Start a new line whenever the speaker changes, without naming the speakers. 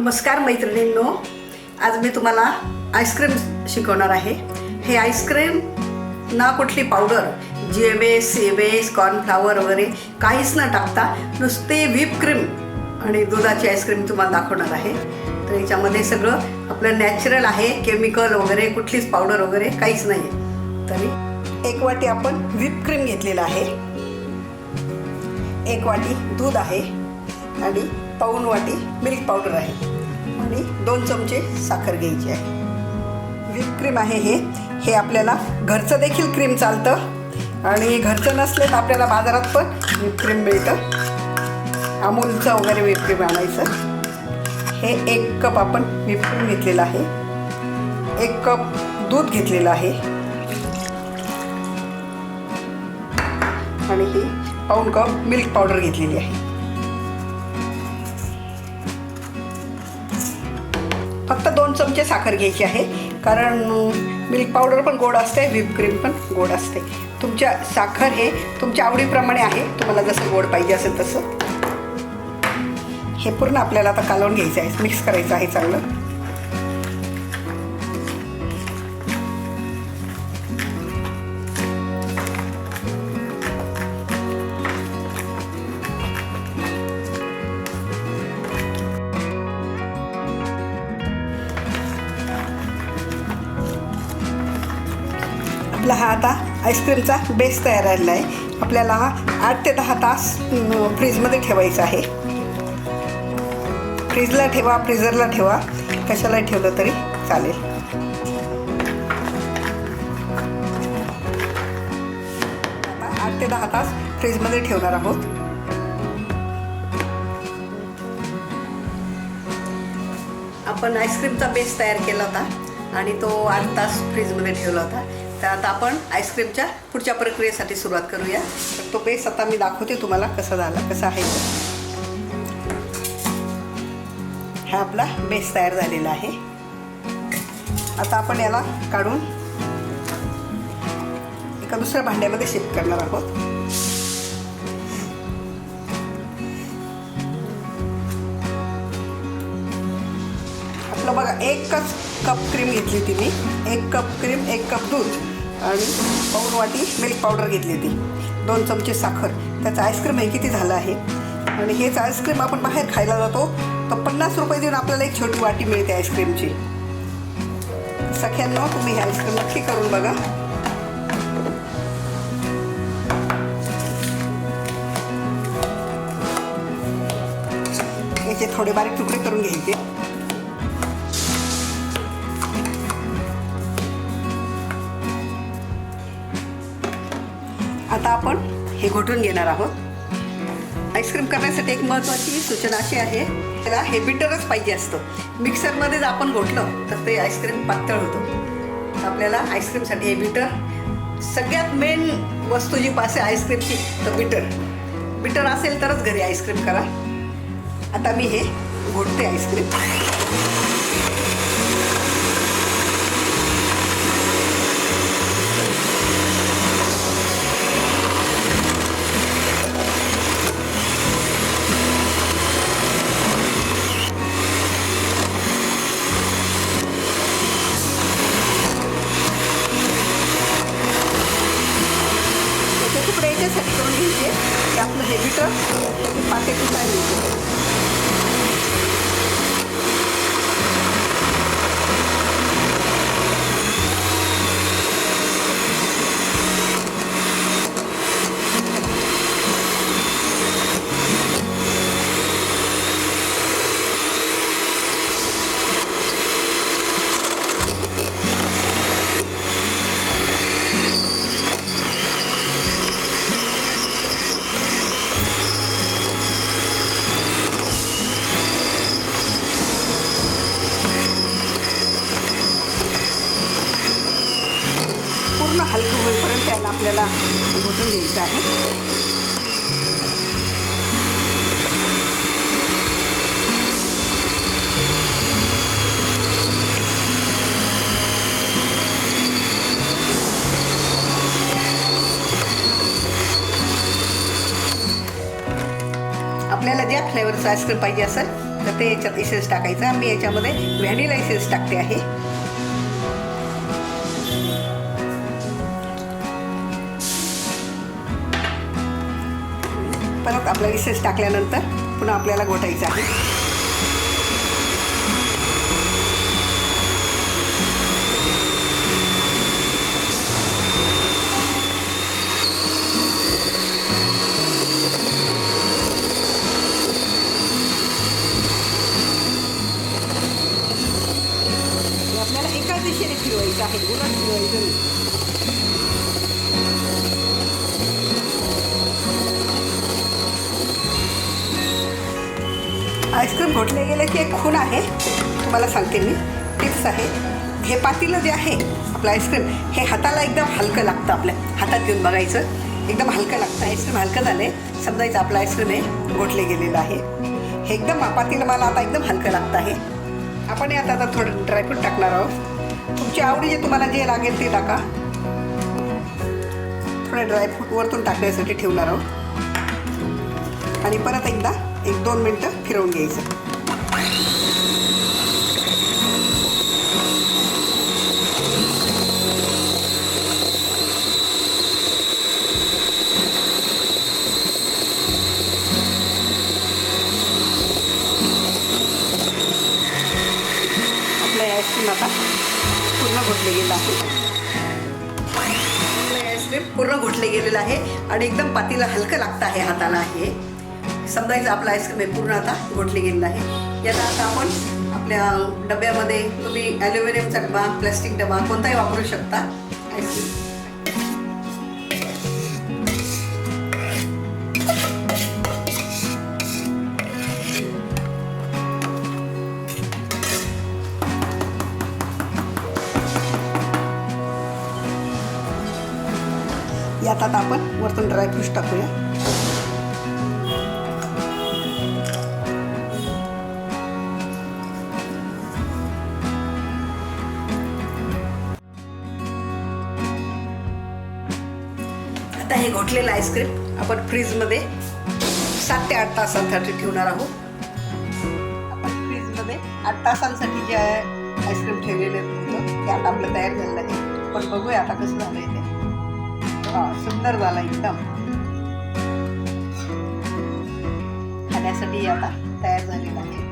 नमस्कार मैत्रिणींनो. आज मी तुम्हाला आईस्क्रीम शिकवणार आहे. हे आईस्क्रीम ना कुठली powder G M S C M S cornflour वगैरे काहीच न टाकता नुसते व्हीप क्रीम आणि दुधाची आईस्क्रीम तुम्हाला दाखवणार आहे. तर याच्यामध्ये सगळं आपलं नॅचरल आहे केमिकल वगैरे कुठलीच पावडर वगैरे काहीच नाही. आहे तरी एक वाटी आपण व्हीप क्रीम घेतलेलं आहे. एक वाटी दूध आहे. आणि पाऊन वाटी मिल्क पावडर आहे. आणि दोन चमचे साखर घ्यायची आहे. व्हीप क्रीम आहे हे. हे आपल्याला घरचं देखील क्रीम चालतं. आणि घरचं नसलं तर आपल्याला बाजारात पण व्हीप क्रीम मिळतं. अमूलचं वगैरे व्हीप क्रीम आणायचं. हे एक कप आपण व्हिप क्रीम घेतलेलं आहे. एक कप दूध घेतलेलं आहे. आणि ही पाऊन कप मिल्क पावडर घेतलेली आहे. चमचे साखर घ्यायची आहे. कारण मिल्क पावडर पण गोड असते व्हीप क्रीम पण गोड असते. तुमच्या साखर हे तुमच्या आवडीप्रमाणे आहे. तुम्हाला जसं गोड पाहिजे असेल तसं. हे पूर्ण आपल्याला आता कालवून घ्यायचं आहे. मिक्स करायचं आहे चांगलं. आपला हा आता आईस्क्रीमचा बेस तयार झालेला आहे. आपल्याला हा आठ ते दहा तास फ्रीजमध्ये ठेवायचा आहे. फ्रीजला ठेवा फ्रीझरला ठेवा. कशाला ठेवलं तरी चालेल. आठ ते दहा तास फ्रीजमध्ये ठेवणार आहोत. आपण आईस्क्रीमचा बेस तयार केला होता आणि तो आठ तास फ्रीजमध्ये ठेवला होता. तर आता आपण आईस्क्रीमच्या पुढच्या प्रक्रियेसाठी सुरुवात करूया. तर तो बेस आता मी दाखवते तुम्हाला कसा झाला कसा आहे. हा आपला बेस तयार झालेला आहे. आता आपण याला काढून एका दुसऱ्या भांड्यामध्ये शिफ्ट करणार आहोत. आपलं बघा एकच कप क्रीम घेतली होती मी एक कप क्रीम एक कप दूध. आणि पाऊण वाटी मिल्क पावडर घेतली होती. दोन चमचे साखर. त्याचं आईस्क्रीम हे किती झालं आहे? आणि हेच आईस्क्रीम आपण बाहेर खायला जातो तर पन्नास रुपये देऊन आपल्याला एक छोटी वाटी मिळते आईस्क्रीमची सख्यांना तुम्ही हे आईस्क्रीम नक्की करून बघा. याचे थोडे बारीक तुकडे करून घ्यायचे. आता आपण हे घोटून घेणार आहोत. आईस्क्रीम करण्यासाठी एक महत्त्वाची सूचना अशी आहे त्याला हे बिटरच पाहिजे असतं. मिक्सरमध्ये जर आपण घोटलं तर ते आईस्क्रीम पातळ होतं. आपल्याला आईस्क्रीमसाठी हे बिटर सगळ्यात मेन वस्तू जी पासे आईस्क्रीमची तर बिटर बिटर असेल तरच घरी आईस्क्रीम करा. आता मी हे घोटते आईस्क्रीम घ्यायचे ते आपलं हे बिटर पाते कुठायला येते पूर्ण हलकं होईपर्यंत त्याला आपल्याला घोटून घ्यायचं आहे आपल्याला ज्या फ्लेवरचं आईस्क्रीम पाहिजे असेल तर ते याच्यात इसेन्स टाकायचं. मी याच्यामध्ये व्हॅनिला इसेन्स टाकते आहे. परत आपला विशेष टाकल्यानंतर पुन्हा आपल्याला गोठायचं आहे. आपल्याला एका दिशेने फिरवायचं आहे. उलट आईस्क्रीम घोटले गेले की एक खूण आहे? तुम्हाला सांगते मी. टिप्स आहे. हे पातीलं जे आहे आपलं आईस्क्रीम हे हाताला एकदम हलकं लागतं आपल्या. हातात घेऊन बघायचं. एकदम हलकं लागतं. आईस्क्रीम हलकं झालं. आहे समजायचं आपलं आईस्क्रीम हे घोटले गेलेलं आहे. हे एकदम पातीलं मला आता एकदम हलकं लागतं आहे. आपण यात आता थोडं ड्रायफ्रूट टाकणार आहोत. तुमची आवडी जे तुम्हाला जे लागेल ते टाका. थोडं ड्रायफ्रूट वरतून टाकण्यासाठी ठेवणार आहोत. आणि परत एकदा एक दोन मिनटं फिरवून घ्यायचं. आपलं आईस्क्रीम आता पूर्ण घोटले गेलं आहे आपलं आईस्क्रीम पूर्ण घोटले गेलेलं आहे आणि एकदम पातीला हलकं लागतं आहे हाताला हे. समजायचं आपलं आईस्क्रीम हे पूर्ण आता गोठली गेलेलं आहे. याला आता आपण आपल्या डब्यामध्ये तुम्ही ॲल्युमिनियमचा डबा प्लॅस्टिक डबा कोणताही वापरू शकता. आईस्क्रीम यात आता आपण वरतून ड्रायफ्रूट्स टाकूया. आता हे घोटलेलं आईस्क्रीम आपण फ्रीजमध्ये सात ते आठ तासांसाठी ठेवणार आहोत. आपण फ्रीजमध्ये आठ तासांसाठी जे आईस्क्रीम ठेवलेले होतं ते आता आपलं तयार झालेलं आहे. पण बघूया आता कसं झालं आहे ते. हा सुंदर झाला एकदम. खाण्यासाठी आता तयार झालेलं आहे.